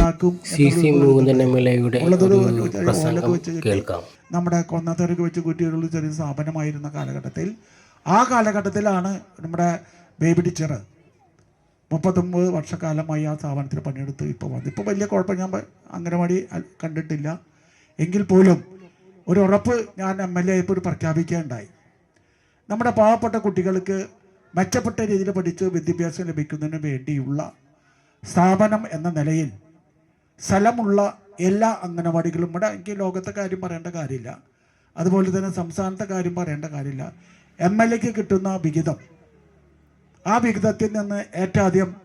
ഉണ്ടാക്കും C C Mukundan M L എയുടെ ഒരു ഒരു പ്രസംഗം ഓലൊക്കെ കേൾക്കാം. നമ്മുടെ കൊന്നത്തരക്ക് വെച്ച് കുട്ടികളുടെ ചെറിയ സ്ഥാപനമായിരുന്ന കാലഘട്ടത്തിൽ ആ കാലഘട്ടത്തിലാണ് നമ്മുടെ ബേബി ടീച്ചർ മുപ്പത്തൊമ്പത് വർഷക്കാലമായി ആ സ്ഥാപനത്തിൽ പണിയെടുത്ത് ഇപ്പോൾ വന്നു ഇപ്പോൾ വലിയ കുഴപ്പം ഞാൻ അംഗനവാടി കണ്ടിട്ടില്ല. എങ്കിൽ പോലും ഒരു ഉറപ്പ് ഞാൻ എം എൽ എ ഇപ്പോൾ ഒരു പ്രഖ്യാപിക്കുകയുണ്ടായി. നമ്മുടെ പാവപ്പെട്ട കുട്ടികൾക്ക് മെച്ചപ്പെട്ട രീതിയിൽ പഠിച്ച് വിദ്യാഭ്യാസം ലഭിക്കുന്നതിന് വേണ്ടിയുള്ള സ്ഥാപനം എന്ന നിലയിൽ സ്ഥലമുള്ള എല്ലാ അംഗനവാടികളും ഇവിടെ എനിക്ക് ലോകത്തെ കാര്യം പറയേണ്ട കാര്യമില്ല. അതുപോലെ തന്നെ സംസ്ഥാനത്തെ കാര്യം പറയേണ്ട കാര്യമില്ല. എം എൽ എക്ക് കിട്ടുന്ന വിഹിതം. ആ വിഹിതത്തിൽ നിന്ന് ഏറ്റവും ആദ്യം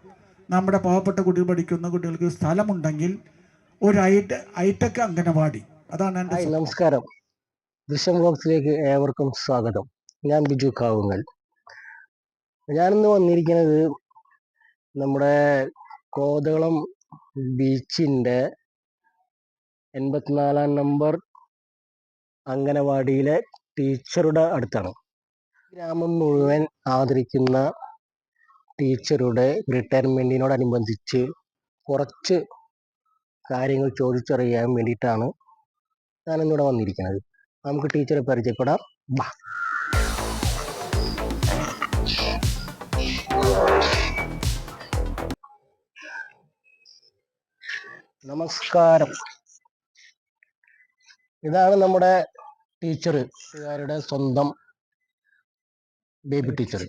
നമ്മുടെ പാവപ്പെട്ട കുട്ടികൾ പഠിക്കുന്ന കുട്ടികൾക്ക് സ്ഥലമുണ്ടെങ്കിൽ ഒരു ഐറ്റ് ഐടെക് അംഗനവാടി. അതാണ് എന്റെ നമസ്കാരം. ദൃശ്യം ബോക്സിലേക്ക് ഏവർക്കും സ്വാഗതം. ഞാൻ ബിജു കാവുങ്ങൽ. ഞാനിന്ന് വന്നിരിക്കുന്നത് നമ്മുടെ കോതകുളം ബീച്ചിന്റെ എൺപത്തിനാലാം നമ്പർ അംഗനവാടിയിലെ ടീച്ചറുടെ അടുത്താണ്. ഗ്രാമം മുഴുവൻ ആദരിക്കുന്ന ടീച്ചറുടെ റിട്ടയർമെന്റിനോടനുബന്ധിച്ച് കുറച്ച് കാര്യങ്ങൾ ചോദിച്ചറിയാൻ വേണ്ടിയിട്ടാണ് ഞാനിന്നിവിടെ വന്നിരിക്കുന്നത്. നമുക്ക് ടീച്ചറെ പരിചയപ്പെടാം. നമസ്കാരം. ഇതാണ് നമ്മുടെ ടീച്ചർ ഇവരുടെ സ്വന്തം ബേബി ടീച്ചർ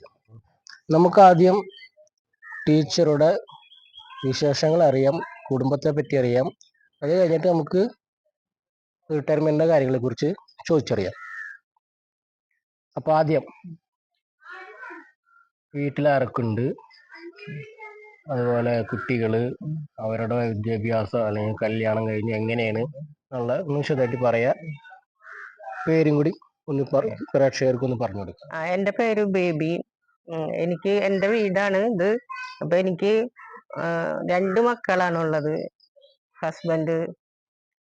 നമുക്ക് ആദ്യം ടീച്ചറുടെ വിശേഷങ്ങൾ അറിയാം കുടുംബത്തെ പറ്റി അറിയാം. അത് കഴിഞ്ഞിട്ട് നമുക്ക് റിട്ടയർമെന്റിന്റെ കാര്യങ്ങളെ കുറിച്ച് ചോദിച്ചറിയാം. അപ്പൊ ആദ്യം വീട്ടിലാരൊക്കെയുണ്ട് അതുപോലെ കുട്ടികൾ അവരുടെ വിദ്യാഭ്യാസം അല്ലെങ്കിൽ കല്യാണം കഴിഞ്ഞ് എങ്ങനെയാണ് എന്നുള്ള വിശദമായിട്ട് പറയാ. പേരും കൂടി ഒന്ന് പ്രേക്ഷകർക്ക് ഒന്ന് പറഞ്ഞു കൊടുക്കാം. ആ, എന്റെ പേര് ബേബി. എനിക്ക് എന്റെ വീടാണ് ഇത്. അപ്പൊ എനിക്ക് രണ്ട് മക്കളാണ് ഉള്ളത് ഹസ്ബൻഡ്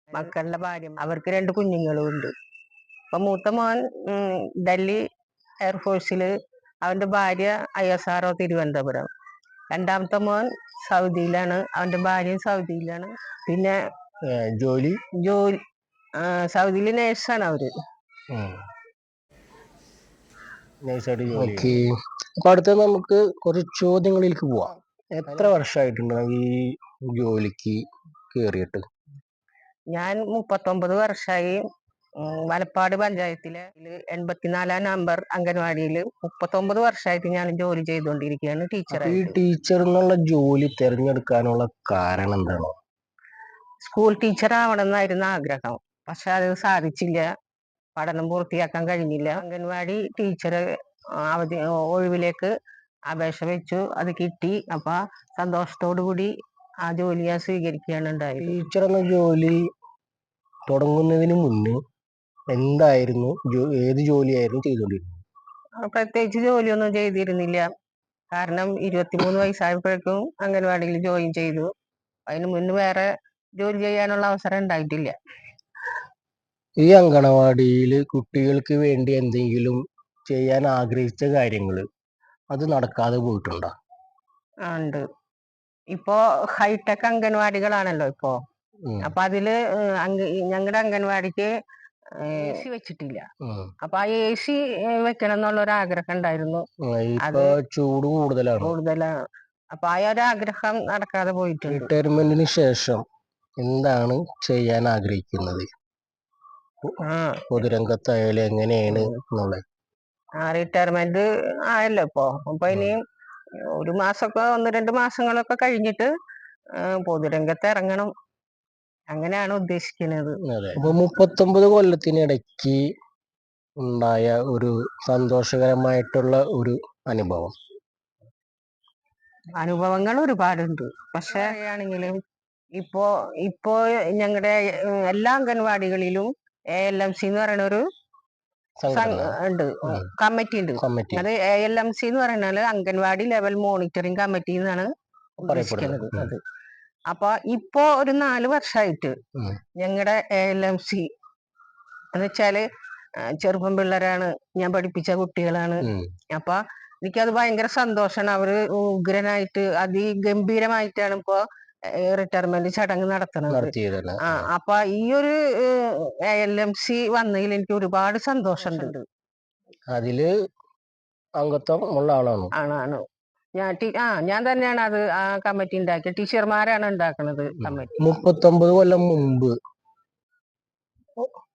മക്കളുടെ ഭാര്യ അവർക്ക് രണ്ട് കുഞ്ഞുങ്ങളും ഉണ്ട്. അപ്പൊ മൂത്ത മോൻ ഡൽഹി എയർഫോഴ്സിൽ അവന്റെ ഭാര്യ I S R O Thiruvananthapuram. രണ്ടാമത്തെ മോൻ സൗദിയിലാണ്. അവന്റെ ഭാര്യയും സൗദിയിലാണ്. പിന്നെ ജോലി? ജോലി സൗദിയിൽ നേഴ്സാണ് അവർ. അപ്പൊ അടുത്ത നമുക്ക് കുറച്ച് ചോദ്യങ്ങളിലേക്ക് പോവാം. എത്ര വർഷമായിട്ടുണ്ട് ഈ ജോലിക്ക് കേറിയിട്ട്? ഞാൻ മുപ്പത്തൊമ്പത് വർഷമായി വലപ്പാട് പഞ്ചായത്തിലെ എൺപത്തിനാലാം നമ്പർ അംഗൻവാടിയിൽ മുപ്പത്തൊമ്പത് വർഷമായിട്ട് ഞാൻ ജോലി ചെയ്തുകൊണ്ടിരിക്കുകയാണ് ടീച്ചർ ഈ ടീച്ചർ എന്നുള്ള ജോലി തിരഞ്ഞെടുക്കാനുള്ള കാരണം എന്താണ്? സ്കൂൾ ടീച്ചർ ആവണമെന്നായിരുന്നു ആഗ്രഹം. പക്ഷെ അത് സാധിച്ചില്ല. പഠനം പൂർത്തിയാക്കാൻ കഴിഞ്ഞില്ല. അംഗൻവാടി ടീച്ചർ അവധി ഒഴിവിലേക്ക് അപേക്ഷ വെച്ചു. അത് കിട്ടി. അപ്പൊ സന്തോഷത്തോടു കൂടി ആ ജോലി ഞാൻ സ്വീകരിക്കുകയാണ് ഉണ്ടായത്. ടീച്ചർ എന്ന ജോലി തുടങ്ങുന്നതിന് മുന്നേ എന്തായിരുന്നു ഏത് ജോലിയായിരുന്നു ചെയ്തുകൊണ്ടിരുന്നത് പ്രത്യേകിച്ച് ജോലിയൊന്നും ചെയ്തിരുന്നില്ല. കാരണം ഇരുപത്തിമൂന്ന് വയസ്സായപ്പോഴേക്കും അംഗൻവാടിയിൽ ജോയിൻ ചെയ്തു. അതിനു മുന്ന് വേറെ ജോലി ചെയ്യാനുള്ള അവസരം ഉണ്ടായിട്ടില്ല. ഈ അങ്കണവാടിയിൽ കുട്ടികൾക്ക് വേണ്ടി എന്തെങ്കിലും ചെയ്യാൻ ആഗ്രഹിച്ച കാര്യങ്ങൾ അത് നടക്കാതെ പോയിട്ടുണ്ടോ? ഉണ്ട്. ഇപ്പോ ഹൈടെക് അംഗൻവാടികളാണല്ലോ ഇപ്പോ. അപ്പൊ അതിൽ ഞങ്ങളുടെ അംഗൻവാടിക്ക് എ സി വെച്ചിട്ടില്ല. അപ്പൊ ആ എ സി വെക്കണം എന്നുള്ള ഒരു ആഗ്രഹം ഉണ്ടായിരുന്നു അത് ചൂട് കൂടുതലാണ്. കൂടുതലാണ് അപ്പൊ ആ ഒരു ആഗ്രഹം നടക്കാതെ പോയിട്ടുണ്ട്. റിട്ടയർമെന്റിന് ശേഷം എന്താണ് ചെയ്യാൻ ആഗ്രഹിക്കുന്നത്? പൊതുരംഗത്തായാലും എങ്ങനെയാണ് എന്നുള്ളത്? ആ റിട്ടയർമെന്റ് ആയല്ലോ ഇപ്പോ. അപ്പൊ ഇനി ഒരു മാസമൊക്കെ ഒന്ന് രണ്ട് മാസങ്ങളൊക്കെ കഴിഞ്ഞിട്ട് പൊതുരംഗത്ത് ഇറങ്ങണം. അങ്ങനെയാണ് ഉദ്ദേശിക്കുന്നത്. അതെ. അപ്പൊ മുപ്പത്തൊമ്പത് കൊല്ലത്തിനിടയ്ക്ക് ഉണ്ടായ ഒരു സന്തോഷകരമായിട്ടുള്ള ഒരു അനുഭവം. അനുഭവങ്ങൾ ഒരുപാടുണ്ട്. പക്ഷെ ആണെങ്കിലും ഇപ്പോ ഇപ്പോ ഞങ്ങളുടെ എല്ലാ അംഗൻവാടികളിലും എ എൽ എം സി എന്ന് പറയുന്ന ഒരു ഉണ്ട്. കമ്മിറ്റി ഉണ്ട്. കമ്മിറ്റി. അത് എ എൽ എം സി എന്ന് പറയുന്നത് അംഗൻവാടി ലെവൽ മോണിറ്ററിംഗ് കമ്മിറ്റി എന്നാണ് ഉദ്ദേശിക്കുന്നത്. അത്. അപ്പൊ ഇപ്പോ ഒരു നാല് വർഷമായിട്ട്. ഞങ്ങളുടെ എ എൽ എം സി എന്ന് വെച്ചാൽ ചെറുപ്പം പിള്ളേരാണ് ഞാൻ പഠിപ്പിച്ച കുട്ടികളാണ്. അപ്പൊ എനിക്കത് ഭയങ്കര സന്തോഷാണ്. അവർ ഉഗ്രനായിട്ട് അതിഗംഭീരമായിട്ടാണ് ഇപ്പോ റിട്ടയർമെന്റ് ചടങ്ങ് നടത്തുന്നത് ആ അപ്പൊ ഈ ഒരു എൽ എം സി വന്നതിൽ എനിക്ക് ഒരുപാട് സന്തോഷമുണ്ട്. അതിൽ അംഗത്വം ഉള്ള ആളാണ്? ആണാണ് ഞാൻ ടീ- ആ ഞാൻ തന്നെയാണ് അത് ആ കമ്മിറ്റി ഉണ്ടാക്കിയത് ടീച്ചർമാരാണ് ഉണ്ടാക്കുന്നത് കമ്മിറ്റി. മുപ്പത്തൊമ്പത് കൊല്ലം മുമ്പ്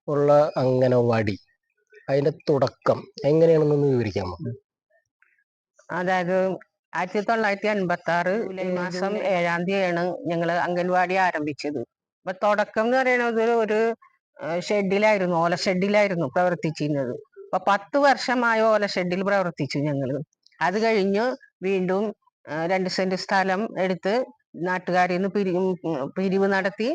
ഉള്ള അംഗനവാടി അതിന്റെ തുടക്കം എങ്ങനെയാണെന്നൊന്ന് വിവരിക്കാമോ? അതായത് ആയിരത്തി തൊള്ളായിരത്തി അൻപത്തി ആറ് ജൂലൈ. മാസം ഏഴാം തീയതിയാണ് ഞങ്ങൾ അംഗൻവാടി ആരംഭിച്ചത്. അപ്പൊ തുടക്കം എന്ന് പറയുന്നത് ഒരു ഷെഡിലായിരുന്നു ഓല ഷെഡിലായിരുന്നു പ്രവർത്തിച്ചിരുന്നത്. അപ്പൊ പത്ത് വർഷമായ ഓല ഷെഡിൽ പ്രവർത്തിച്ചു ഞങ്ങൾ. അത് കഴിഞ്ഞ് വീണ്ടും രണ്ട് സെന്റ് സ്ഥലം എടുത്ത് നാട്ടുകാരിൽ നിന്ന് പിരി പിരിവ് നടത്തി.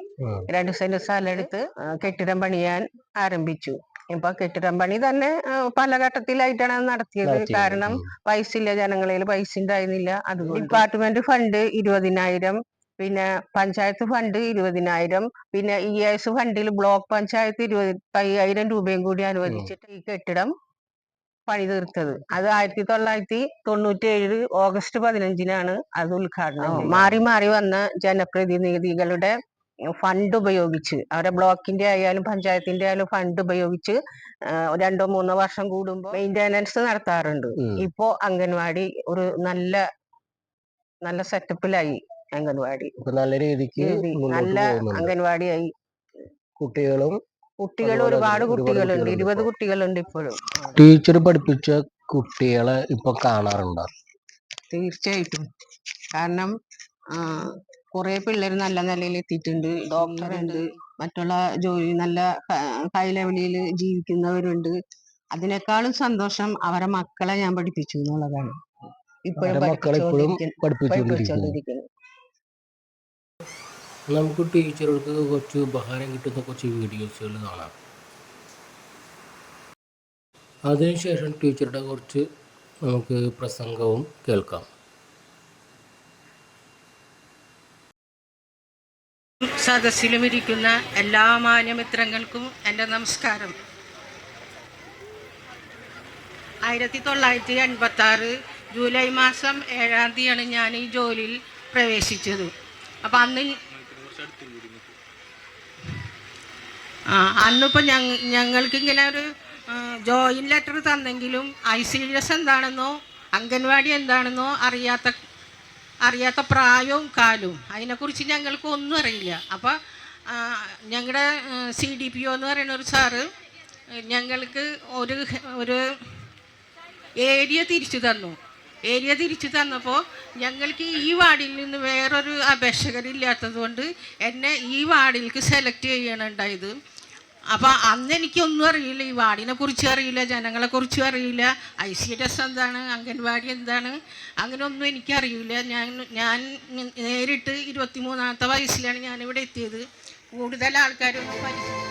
രണ്ട് സെന്റ് സ്ഥലം എടുത്ത് കെട്ടിടം പണിയാൻ ആരംഭിച്ചു ഇപ്പൊ കെട്ടിടം പണി തന്നെ പല ഘട്ടത്തിലായിട്ടാണ് നടത്തിയത്. കാരണം ഉം. പൈസ ഇല്ല ജനങ്ങളിൽ പൈസ ഉണ്ടായിരുന്നില്ല അത് ഡിപ്പാർട്ട്മെന്റ് ഫണ്ട് ഇരുപതിനായിരം പിന്നെ പഞ്ചായത്ത് ഫണ്ട് ഇരുപതിനായിരം പിന്നെ ഇ എസ് ഫണ്ടിൽ ബ്ലോക്ക് പഞ്ചായത്ത് ഇരുപത്തയ്യായിരം രൂപയും കൂടി അനുവദിച്ചിട്ട് ഈ കെട്ടിടം പണി തീർത്തത്. അത് ആയിരത്തി തൊള്ളായിരത്തി തൊണ്ണൂറ്റി ഏഴ് ഓഗസ്റ്റ് പതിനഞ്ചിനാണ് അത് ഉദ്ഘാടനം മാറി മാറി വന്ന ജനപ്രതിനിധികളുടെ ഫണ്ട് ഉപയോഗിച്ച് അവരുടെ ബ്ലോക്കിന്റെ ആയാലും പഞ്ചായത്തിന്റെ ആയാലും ഫണ്ട് ഉപയോഗിച്ച് രണ്ടോ മൂന്നോ വർഷം കൂടുമ്പോൾ മെയിന്റനൻസ് നടത്താറുണ്ട്. ഇപ്പോ അംഗൻവാടി ഒരു നല്ല നല്ല സെറ്റപ്പിലായി അംഗൻവാടി. നല്ല രീതിക്ക് രീതി. നല്ല അംഗൻവാടിയായി. കുട്ടികളും കുട്ടികൾ ഒരുപാട് കുട്ടികളുണ്ട്. ഇരുപത്. കുട്ടികളുണ്ട് ഇപ്പോഴും. ടീച്ചർ പഠിപ്പിച്ച കുട്ടികളെ ഇപ്പൊ കാണാറുണ്ടോ? തീർച്ചയായിട്ടും. കാരണം കുറെ പിള്ളേർ നല്ല നിലയിൽ എത്തിയിട്ടുണ്ട്. ഡോക്ടറുണ്ട്. മറ്റുള്ള ജോലി നല്ല ഹൈ ലെവലിൽ ജീവിക്കുന്നവരുണ്ട്. അതിനേക്കാളും സന്തോഷം അവരെ മക്കളെ ഞാൻ പഠിപ്പിച്ചു എന്നുള്ളതാണ്. ഇപ്പോഴും അവരെ മക്കളെ ഇപ്പോഴും പഠിപ്പിച്ചുകൊണ്ടിരിക്കുന്നു. പഠിപ്പിച്ചുകൊണ്ടിരിക്കുന്നു പഠിപ്പിച്ചുകൊണ്ടിരിക്കുന്നു നമുക്ക് ടീച്ചറുകൾക്ക് കുറച്ച് ഉപഹാരം കിട്ടുന്ന കുറച്ച് വീഡിയോസുകൾ കാണാം. അതിനുശേഷം ടീച്ചറുടെ കുറച്ച് നമുക്ക് പ്രസംഗവും കേൾക്കാം. സദസ്സിലും ഇരിക്കുന്ന എല്ലാ മാന്യമിത്രങ്ങൾക്കും എന്റെ നമസ്കാരം. ആയിരത്തി തൊള്ളായിരത്തി എൺപത്തി ആറ് ജൂലൈ മാസം ഏഴാം തീയതിയാണ് ഞാൻ ഈ ജോലിയിൽ പ്രവേശിച്ചത്. അപ്പം അന്ന് അന്നിപ്പോൾ ഞങ്ങ ഞങ്ങൾക്ക് ഇങ്ങനെ ഒരു ജോയിൻ ലെറ്റർ തന്നെങ്കിലും ഐ സി ഡി എസ് എന്താണെന്നോ അംഗൻവാടി എന്താണെന്നോ അറിയാത്ത അറിയാത്ത പ്രായവും കാലവും അതിനെക്കുറിച്ച് ഞങ്ങൾക്ക് ഒന്നും അറിയില്ല. അപ്പോൾ ഞങ്ങളുടെ സി ഡി പി ഒ എന്ന് പറയുന്ന ഒരു സാറ് ഞങ്ങൾക്ക് ഒരു ഒരു ഏരിയ തിരിച്ചു തന്നു. ഏരിയ തിരിച്ചു തന്നപ്പോൾ ഞങ്ങൾക്ക് ഈ വാർഡിൽ നിന്ന് വേറൊരു അപേക്ഷകരില്ലാത്തത് കൊണ്ട് എന്നെ ഈ വാർഡിലേക്ക് സെലക്ട് ചെയ്യണുണ്ടായത്. അപ്പോൾ അന്ന് എനിക്കൊന്നും അറിയില്ല ഈ വാർഡിനെ കുറിച്ച് അറിയില്ല ജനങ്ങളെ കുറിച്ചും അറിയില്ല. ഐ സി എസ് എന്താണ് അംഗൻവാടി എന്താണ് അങ്ങനെയൊന്നും എനിക്കറിയില്ല. ഞാൻ ഞാൻ നേരിട്ട് ഇരുപത്തി മൂന്നാമത്തെ വയസ്സിലാണ് ഞാനിവിടെ എത്തിയത്. കൂടുതൽ ആൾക്കാരൊന്നും പരിചയം